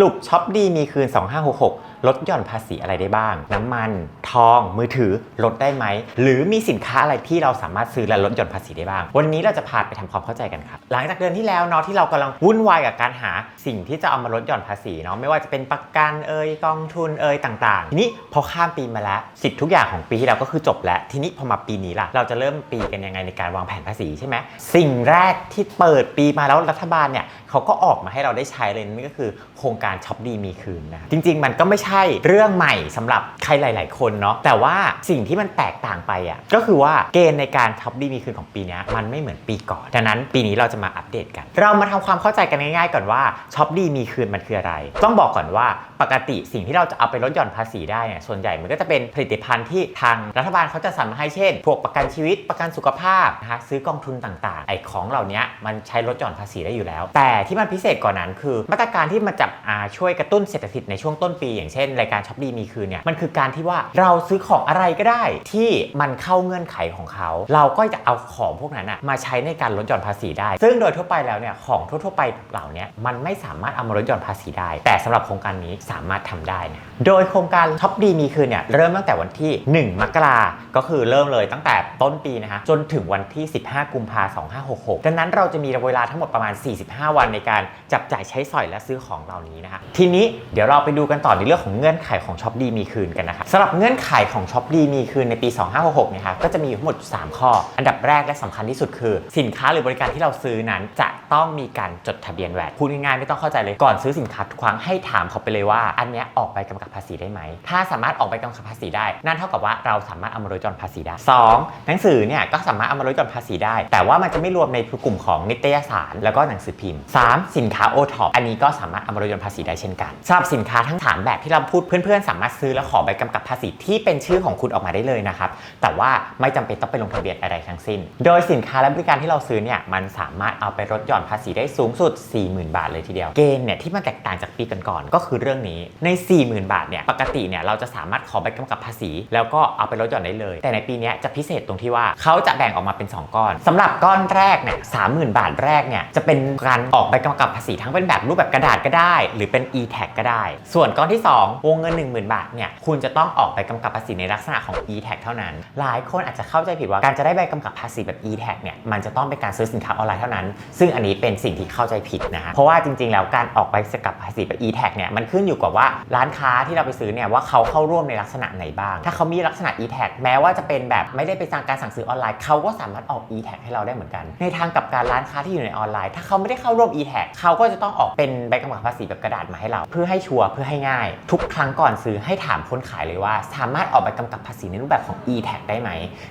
รุปช็อปดีมีคืน 2566 ลดหย่อนภาษีอะไรได้บ้าง น้ำมัน ทอง มือถือ ลดได้ไหม หรือมีสินค้าอะไรที่เราสามารถซื้อและลดหย่อนภาษีได้บ้าง วันนี้เราจะพาไปทำความเข้าใจกันครับ หลังจากเดือนที่แล้วเนาะที่เรากำลังวุ่นวายกับการหาสิ่งที่จะเอามาลดหย่อนภาษีเนาะไม่ว่าจะเป็นประกันเอ่ยกองทุนเอ่ยต่างๆ ทีนี้พอข้ามปีมาแล้วสิทธิ์ทุกอย่างของปีที่แล้วก็คือจบแล้ว ทีนี้พอมาปีนี้ล่ะเราจะเริ่มปีกันยังไงในการวางแผนภาษีใช่ไหมสิ่งแรกที่เปิดปีมาแล้วรัฐบาลเนี่ยเขาก็ออกมาให้เราได้ใช้เลยนั่นก็คือโครงการช็อปดีมีคืนนะจริง ๆ มันก็ไม่ใช่่เรื่องใหม่สำหรับใครหลาย ๆ คนเนาะแต่ว่าสิ่งที่มันแตกต่างไปอะก็คือว่าเกณฑ์ในการท็อปดีมีคืนของปีนี้มันไม่เหมือนปีก่อนดังนั้นปีนี้เราจะมาอัปเดตกัน เรามาทำความเข้าใจกันง่าย ๆ ก่อนว่าช็อปดีมีคืนมันคืออะไร ต้องบอกก่อนว่า ปกติสิ่งที่เราจะเอาไปลดหย่อนภาษีได้เนี่ยส่วนใหญ่มันก็จะเป็นผลิตภัณฑ์ที่ทางรัฐบาลเขาจะสรรมาให้เช่น พวกประกันชีวิตประกันสุขภาพนะคะซื้อกองทุนต่างๆ ไอ้ของเหล่านี้มันใช้ลดหย่อนภาษีได้อยู่แล้ว แต่ที่มันพิเศษกว่านั้นคือ มาตรการที่มาจับอาช่วยกระตุ้นเศรษฐกิจในช่วงต้นปี อย่างเช่นรายการช็อปดีมีคืนเนี่ยมันคือการที่ว่าเราซื้อของอะไรก็ได้ที่มันเข้าเงื่อนไขของเขา เราก็จะเอาของพวกนั้นอะมาใช้ในการลดหย่อนภาษีได้ ซึ่งโดยทั่วไปแล้วเนี่ยของทั่วๆไปเหล่านี้มันไม่สามารถเอามาลดหย่อนภาษีได้ แต่สำหรับโครงการนี้สามารถทำได้นะโดยโครงการช็อปดีมีคืนเนี่ยเริ่มตั้งแต่วันที่ 1 มกราก็คือเริ่มเลยตั้งแต่ต้นปีนะฮะจนถึงวันที่ 15 กุมภาพันธ์2566 ดังนั้นเราจะมีเวลาทั้งหมดประมาณ 45 วันในการจับจ่ายใช้สอยและซื้อของเหล่านี้นะฮะทีนี้เดี๋ยวเราไปดูกันต่อในเรื่องของเงื่อนไขของช็อปดีมีคืนกันนะครับสำหรับเงื่อนไขของช็อปดีมีคืนในปี 2566เนี่ยครับก็จะมีอยู่ทั้งหมด 3 ข้อ อันดับแรกและสำคัญที่สุดคือ สินค้าหรือบริการที่เราซื้อนั้นจะต้องมีการจดทะเบียนแวดพูดง่ายๆไม่ต้องเข้าใจเลยก่อนซื้อสินค้าทุกครั้งให้ถามเขาไปเลยว่าอันเนี้ยออกใบกำกับภาษีได้ไหม ถ้าสามารถออกใบกำกับภาษีได้ นั่นเท่ากับว่าเราสามารถเอามาลดหย่อนภาษีได้สองหนังสือเนี่ยก็สามารถเอามาลดหย่อนภาษีได้ แต่ว่ามันจะไม่รวมในกลุ่มของนิตยสาร แล้วก็หนังสือพิมพ์สามสินค้าโอท็อปอันนี้ก็สามารถเอามาลดหย่อนภาษีได้เช่นกันสำหรับสินค้าทั้งสามแบบที่เราพูดเพื่อนๆ สามารถซื้อและขอใบกำกับภาษีที่เป็นชื่อของคุณออกมาได้เลยนะครับแต่ว่าไม่จำเป็นต้องไปลงทะเบียนอะไรทั้งสิ้น โดยสินค้าและบริการที่เราซื้อเนี่ยมันสามารถเอาไปลดหย่อนภาษีได้สูงสุด 40,000 บาทเลยทีเดียวเกณฑ์เนี่ยที่มันแตกต่างจากปีก่อนๆก็คือเรื่องนี้ใน 40,000 บาทเนี่ยปกติเนี่ยเราจะสามารถขอใบกำกับภาษี แล้วก็เอาไปลดหย่อนได้เลย แต่ในปีนี้จะพิเศษตรงที่ว่าเขาจะแบ่งออกมาเป็น 2 ก้อนสำหรับก้อนแรกเนี่ย30,000บาทแรกเนี่ยจะเป็นการออกใบกำกับภาษีทั้งเป็นแบบรูปแบบกระดาษก็ได้ หรือเป็น e-tag ก็ได้ ส่วนก้อนที่ 2 วงเงิน 10,000 บาทเนี่ยคุณจะต้องออกใบกำกับภาษีในลักษณะของ e-tag เท่านั้น หลายคนอาจจะเข้าใจผิดว่าการจะได้ใบกำกับภาษีแบบ e-tag เนี่ยมันจะต้องเป็นการซื้อสินค้าออนไลน์เท่านั้น ซึ่งอันนี้เป็นสิ่งที่เข้าใจผิดนะฮะเพราะว่าจริง ๆ แล้วการออกใบกำกับภาษีแบบ e-tag เนี่ยมันขึ้นอยู่กับว่าร้านค้าที่เราไปซื้อเนี่ยว่าเขาเข้าร่วมในลักษณะไหนบ้าง ถ้าเขามีลักษณะ e-tag แม้ว่าจะเป็นแบบไม่ได้เป็นการสั่งซื้อออนไลน์เขาก็สามารถออก e-tag ให้เราได้เหมือนกัน ในทางกับการร้านค้าที่อยู่ในออนไลน์ ถ้าเขาไม่ได้เข้าร่วม e-tag เขาก็จะต้องออกเป็นใบกำกับภาษีแบบกระดาษมาให้เรา เพื่อให้ชัวร์เพื่อให้ง่าย ทุกครั้งก่อนซื้อให้ถามคนขายเลยว่า สามารถออกใบกำกับภาษีในรูปแบบของ e-tag ได้ไหม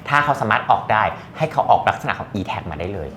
ถ้าเขาสามารถออกได้ให้เขาออกลักษณะของ e-tag มาได้เลย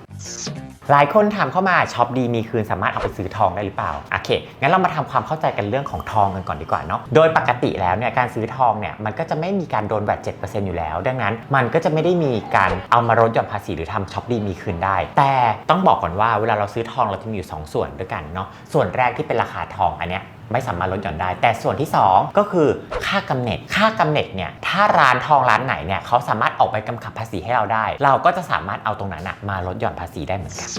หลายคนถามเข้ามาช็อปดีมีคืนสามารถเอาไปซื้อทองได้หรือเปล่าโอเคงั้นเรามาทำความเข้าใจกันเรื่องของทองกันก่อนดีกว่าเนาะโดยปกติแล้วเนี่ยการซื้อทองเนี่ยมันก็จะไม่มีการโดนแวด7%อยู่แล้ว ดังนั้นมันก็จะไม่ได้มีการเอามาลดหย่อนภาษีหรือทำช็อปดีมีคืนได้ แต่ต้องบอกก่อนว่าเวลาเราซื้อทองเราจะมีอยู่ 2 ส่วนด้วยกันเนาะส่วนแรกที่เป็นราคาทองอันเนี้ย ไม่สามารถลดหย่อนได้ แต่ส่วนที่ 2 ก็คือค่ากำเนิดค่ากำเนิดเนี่ยถ้าร้านทองร้านไหนเนี่ยเขาสามารถออกไปกำกับภาษีให้เราได้ เราก็จะสามารถเอาตรงนั้นนะมาลดหย่อนภาษีได้เหมือนกัน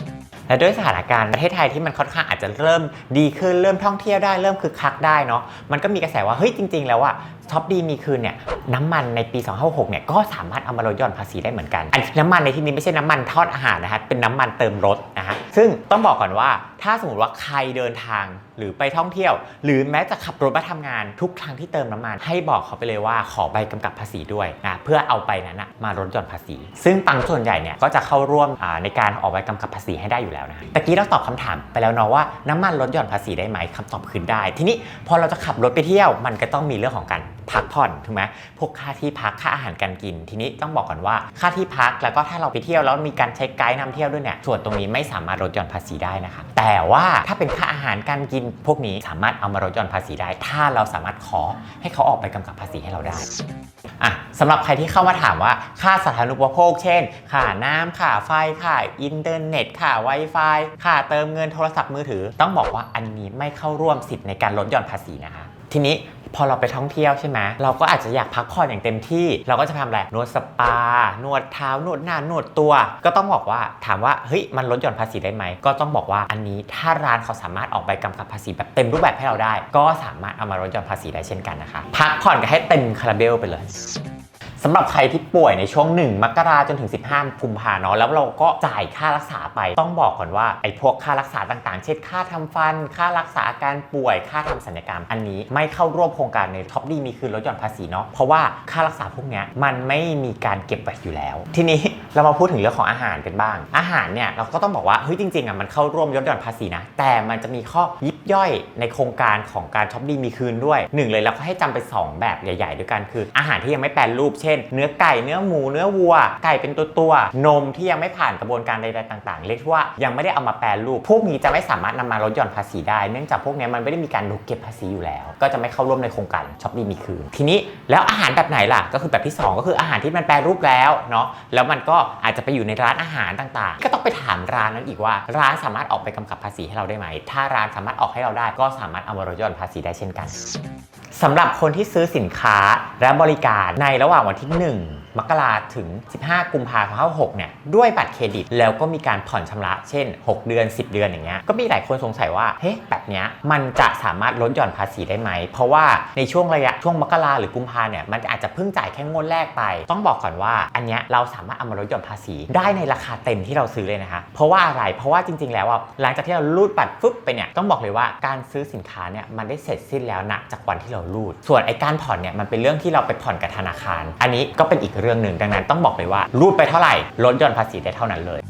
และด้วยสถานการณ์ประเทศไทยที่มันค่อนข้างอาจจะเริ่มดีขึ้นเริ่มท่องเที่ยวได้เริ่มคึกคักได้เนาะมันก็มีกระแสว่าเฮ้ยจริง ๆ แล้วอะช็อปดีมีคืนเนี่ยน้ำมันในปี 256เนี่ยก็สามารถเอามาลดหย่อนภาษีได้เหมือนกันอันน้ำมันในที่นี้ไม่ใช่น้ำมันทอดอาหารนะฮะเป็นน้ำมันเติมรถนะฮะซึ่งต้องบอกก่อนว่าถ้าสมมติว่าใครเดินทางหรือไปท่องเที่ยว หรือแม้จะขับรถมาทำงานทุกครั้งที่เติมน้ำมัน ให้บอกเขาไปเลยว่าขอใบกำกับภาษีด้วยนะเพื่อเอาไปนั้นนะมาลดหย่อนภาษี ซึ่งปังส่วนใหญ่เนี่ยก็จะเข้าร่วมในการออกใบกำกับภาษีให้ได้อยู่แล้วนะตะกี้เราตอบคำถามไปแล้วเนาะว่าน้ำมันลดหย่อนภาษีได้ไหมคำตอบคือได้ ทีนี้พอเราจะขับรถไปเที่ยวมันก็ต้องมีเรื่องของการพักผ่อนถูกไหมพวกค่าที่พักค่าอาหารการกิน ทีนี้ต้องบอกก่อนว่าค่าที่พักแล้วก็ถ้าเราไปเที่ยวแล้วมีการใช้ไกด์นำเที่ยวด้วยเนี่ยส่วนตรงนี้ไม่สามารถลดหย่อนภาษีได้นะครับแต่ว่าถ้าเป็นค่าอาหารการกินพวกนี้สามารถเอามาลดหย่อนภาษีได้ ถ้าเราสามารถขอให้เขาออกไปกำกับภาษีให้เราได้อะสำหรับใครที่เข้ามาถามว่าค่าสาธารณูปโภค เช่น ค่าน้ำค่าไฟ ค่าอินเทอร์เน็ต ค่า Wi-Fi ค่าเติมเงินโทรศัพท์มือถือ ต้องบอกว่าอันนี้ไม่เข้าร่วมสิทธิ์ในการลดหย่อนภาษีนะคะ ทีนี้ พอเราไปท่องเที่ยวใช่ไหมเราก็อาจจะอยากพักผ่อนอย่างเต็มที่ เราก็จะทำอะไรนวดสปา นวดเท้านวดหน้านวดตัว ก็ต้องบอกว่าถามว่าเฮ้ยมันลดหย่อนภาษีได้ไหม ก็ต้องบอกว่าอันนี้ถ้าร้านเขาสามารถออกใบกำกับภาษีแบบเต็มรูปแบบให้เราได้ ก็สามารถเอามาลดหย่อนภาษีได้เช่นกันนะคะ พักผ่อนกันให้เต็มคาราเบลไปเลย สำหรับใครที่ป่วยในช่วง 1 มกราจนถึง 15กุมภาเนาะแล้วเราก็จ่ายค่ารักษาไปต้องบอกก่อนว่าไอ้พวกค่ารักษาต่างๆ เช่นค่าทำฟัน ค่ารักษาอาการป่วย ค่าทำศัลยกรรมอันนี้ ไม่เข้าร่วมโครงการในท็อปดีมีคืนลดหย่อนภาษีเนาะเพราะว่าค่ารักษาพวกเนี้ยมันไม่มีการเก็บไว้อยู่แล้ว ทีนี้เรามาพูดถึงเรื่องของอาหารกันบ้าง อาหารเนี่ยเราก็ต้องบอกว่าเฮ้ยจริงๆอะมันเข้าร่วมลดหย่อนภาษีนะแต่มันจะมีข้อยิบย่อยในโครงการของการช็อปดีมีคืนด้วยหนึ่งเลยเราก็ให้จำไปสองแบบใหญ่ ๆ ด้วยกันคือ อาหารที่ยังไม่แปรรูปเช่นเนื้อไก่เนื้อหมูเนื้อวัว ไก่เป็นตัวตัวๆนมที่ยังไม่ผ่านกระบวนการใดๆต่าง ๆ เรียกว่ายังไม่ได้เอามาแปรรูปพวกนี้จะไม่สามารถนำมาลดหย่อนภาษีได้ เนื่องจากพวกนี้มันไม่ได้มีการถูกเก็บภาษีอยู่แล้ว ก็จะไม่เข้าร่วมในโครงการช็อปดีมีคืน ทีนี้แล้วอาหารแบบไหนล่ะ ก็คือแบบที่สองก็คืออาหารที่มันแปรรูปแล้วเนาะแล้วมันก็อาจจะไปอยู่ในร้านอาหารต่างๆ ก็ต้องไปถามร้านนั้นอีกว่า ร้านสามารถออกไปกำกับภาษีให้เราได้ไหม ถ้าร้านสามารถออกให้เราได้ก็สามารถเอามาลดหย่อนภาษีได้เช่นกัน สำหรับคนที่ซื้อสินค้าและบริการในระหว่างวันที่ 1 มกราถึง 15 กุมภาพันธ์6เนี่ยด้วยบัตรเครดิตแล้วก็มีการผ่อนชำระเช่น 6 เดือน 10 เดือนอย่างเงี้ยก็มีหลายคนสงสัยว่าเฮ้ยแบบเนี้ยมันจะสามารถลดหย่อนภาษีได้ไหม เพราะว่าในช่วงระยะช่วงมกราหรือกุมภาเนี่ยมันอาจจะเพิ่งจ่ายแค่งวดแรกไป ต้องบอกก่อนว่าอันเนี้ยเราสามารถเอามาลดหย่อนภาษีได้ในราคาเต็มที่เราซื้อเลยนะคะเพราะว่าอะไรเพราะว่าจริง ๆ แล้วอะหลังจากที่เรารูดบัตรฟึบไปเนี่ยต้องบอกเลยว่าการซื้อสินค้าเนี่ยมันได้เสร็จสิ้นแล้วนะจากวันที่เรารูด ส่วนไอ้การผ่อนเนี่ยมันเป็นเรื่องที่เราไปผ่อนกับธนาคาร อันนี้ก็เป็นอีกเรื่องหนึ่งดังนั้นต้องบอกเลยว่ารูดไปเท่าไหร่ลดหย่อนภาษีได้เท่านั้นเลย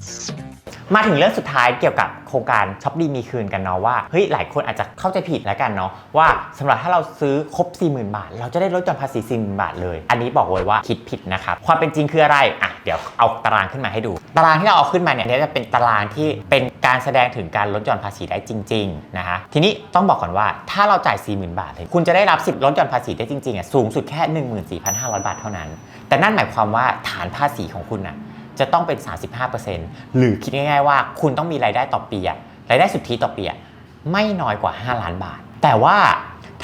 มาถึงเรื่องสุดท้ายเกี่ยวกับโครงการช็อปดีมีคืนกันเนาะว่าเฮ้ยหลายคนอาจจะเข้าใจผิดแล้วกันเนาะว่าสำหรับถ้าเราซื้อครบ 40,000 บาท เราจะได้ลดหย่อนภาษี40,000 บาทเลย อันนี้บอกเลยว่าคิดผิดนะครับความเป็นจริงคืออะไรอะเดี๋ยวเอาตารางขึ้นมาให้ดู ตารางที่เราเอาขึ้นมาเนี่ยนี่จะเป็นตารางที่เป็นการแสดงถึงการลดหย่อนภาษีได้จริงๆนะคะทีนี้ต้องบอกก่อนว่าถ้าเราจ่าย 40,000 บาทเลยคุณจะได้รับสิทธิ์ลดหย่อนภาษีได้จริงๆอะสูงสุดแค่ 14,500 บาทเท่านั้น แต่นั่นหมายความว่าฐานภาษีของคุณน่ะ จะต้องเป็น 35%หรือคิดง่ายๆว่าคุณต้องมีรายได้ต่อปีอะรายได้สุทธิต่อปีอะไม่น้อยกว่า 5 ล้านบาท แต่ว่า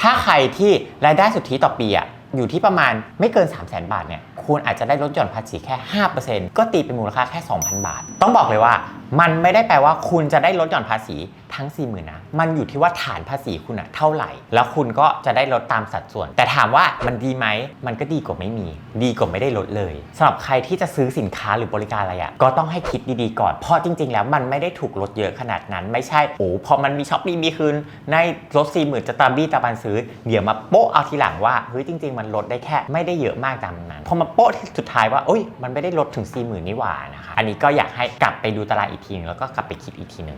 ถ้าใครที่รายได้สุทธิต่อปีอะอยู่ที่ประมาณไม่เกิน 3 0 0 0 0 0 บาทเนี่ยคุณอาจจะได้ลดหย่อนภาษีแค่ 5%ก็ตีเป็นมูลค่าแค่ 2,000 บาท ต้องบอกเลยว่า มันไม่ได้แปลว่าคุณจะได้ลดหย่อนภาษี ทั้ง 4 0,000นะมันอยู่ที่ว่าฐานภาษีคุณอะเท่าไหร่ แล้วคุณก็จะได้ลดตามสัดส่วน แต่ถามว่ามันดีไหมมันก็ดีกว่าไม่มี ดีกว่าไม่ได้ลดเลยสำหรับใครที่จะซื้อสินค้าหรือบริการอะไรอะก็ต้องให้คิดดีๆก่อนเพราะจริง ๆ แล้วมันไม่ได้ถูกลดเยอะขนาดนั้น ไม่ใช่โอ้พอมันมีช็อปดีมีคืนในลด4 0,000จะตามบี้ตาบันซื้อเดี๋ยวมาโป๊ะเอาทีหลังว่าเฮ้ยจริง ๆ มันลดได้แค่ไม่ได้เยอะมากตามนั้นพอมาโป๊ะที่สุดท้ายว่าเอ้ยมันไม่ได้ลดถึง 4 0,000นี่หว่านะคะอันนี้ก็อยากให้กลับไปดูตารางอีกทีนึงแล้วก็กลับไปคิดอีกทีนึง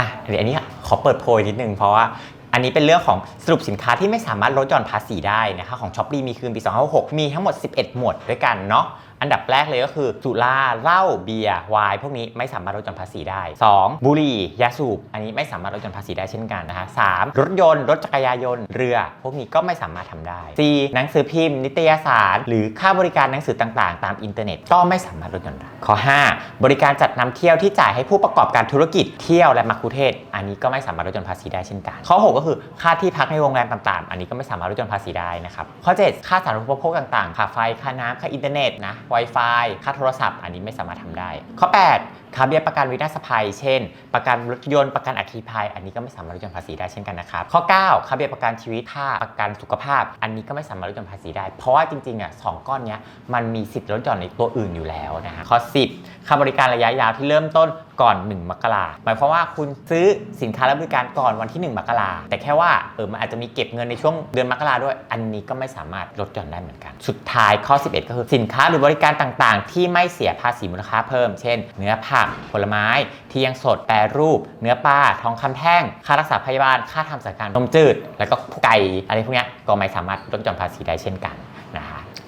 อะเดี๋ยวอันนี้ขอเปิดโพยนิดนึงเพราะว่าอันนี้เป็นเรื่องของสรุปสินค้าที่ไม่สามารถลดหย่อนภาษีได้นะคะของช้อ p e e มีคืนปี 256มีทั้งหมด 11 หมวดด้วยกันเนาะ อันดับแรกเลยก็คือสุราเหล้าเบียร์ไวน์พวกนี้ไม่สามารถลดหย่อนภาษีได้ 2. บุหรี่ยาสูบอันนี้ไม่สามารถลดหย่อนภาษีได้เช่นกันนะคะ 3. รถยนต์ รถจักรยานยนต์เรือ พวกนี้ก็ไม่สามารถทำได้ 4. หนังสือพิมพ์ นิตยสาร หรือค่าบริการหนังสือต่างๆ ตามอินเทอร์เน็ตก็ไม่สามารถลดหย่อนได้ข้อ 5. บริการจัดนำเที่ยวที่จ่ายให้ผู้ประกอบการธุรกิจเที่ยวและมัคคุเทศ อันนี้ก็ไม่สามารถลดหย่อนภาษีได้เช่นกัน ข้อ 6 ก็คือค่าที่พักในโรงแรมต่างๆ อันนี้ก็ไม่สามารถลดหย่อนภาษีได้นะครับข้อ 7 ค่าสาธารณูปโภคต่างๆ ค่าไฟค่าน้ำค่าอินเทอร์เน็ตนะ Wi-Fi ค่าโทรศัพท์ อันนี้ไม่สามารถทำได้ ข้อ 8 ค่าเบี้ยประกันวินาศภัย เช่น ประกันรถยนต์ประกันอัคคีภัย อันนี้ก็ไม่สามารถลดหย่อนภาษีได้เช่นกันนะครับ ข้อ 9 ค่าเบี้ยประกันชีวิตค่าประกันสุขภาพ อันนี้ก็ไม่สามารถลดหย่อนภาษีได้ เพราะว่าจริงๆอะสองก้อนเนี้ยมันมีสิทธิ์ลดหย่อนในตัวอื่นอยู่แล้วนะฮะข้อ 10 ค่าบริการระยะยาวที่เริ่มต้นก่อน 1 มกราหมายความว่าคุณซื้อสินค้าและบริการก่อนวันที่ 1 มกราแต่แค่ว่าเออมันอาจจะมีเก็บเงินในช่วงเดือนมกราด้วย อันนี้ก็ไม่สามารถลดหย่อนได้เหมือนกัน สุดท้ายข้อ 11 ก็คือสินค้าหรือบริการต่างๆ ที่ไม่เสียภาษีมูลค่าเพิ่ม เช่น เนื้อผักผลไม้ที่ยังสดแปรรูป เนื้อปลาทองคำแท่ง ค่ารักษาพยาบาลค่าทำสัญการนมจืด แล้วก็ไก่อะไรพวกนี้ก็ไม่สามารถลดหย่อนภาษีได้เช่นกัน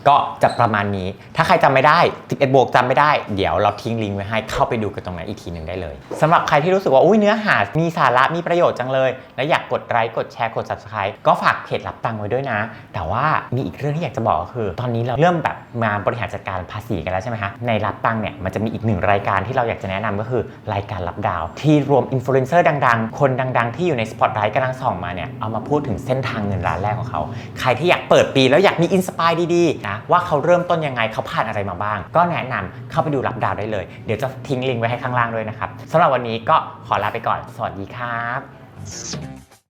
ก็จะประมาณนี้ ถ้าใครจำไม่ได้ 11 บวกจำไม่ได้ เดี๋ยวเราทิ้งลิงก์ไว้ให้เข้าไปดูกันตรงนั้นอีกทีหนึ่งได้เลยสำหรับใครที่รู้สึกว่าอุ้ยเนื้อหา มีสาระมีประโยชน์จังเลย และอยากกดไลค์กดแชร์กด subscribe ก็ฝากเพจรับตังค์ไว้ด้วยนะ แต่ว่ามีอีกเรื่องที่อยากจะบอกก็คือ ตอนนี้เราเริ่มแบบมาบริหารจัดการภาษีกันแล้วใช่ไหมคะในรับตังค์เนี่ยมันจะมีอีกหนึ่งรายการที่เราอยากจะแนะนำก็คือรายการรับดาว ที่รวมอินฟลูเอนเซอร์ดังๆ คนดัง ๆ ที่อยู่ในสปอตไลท์กำลังส่องมาเนี่ยเอามาพูดถึงเส้นทางเงินล้านแรกของเขาใครที่อยากเปิดปีแล้วอยากมีอินสปายดีๆนะว่าเขาเริ่มต้นยังไงเขาผ่านอะไรมาบ้าง ก็แนะนำเข้าไปดูรับดาวได้เลย เดี๋ยวจะทิ้งลิงก์ไว้ให้ข้างล่างด้วยนะครับสำหรับวันนี้ก็ขอลาไปก่อน สวัสดีครับ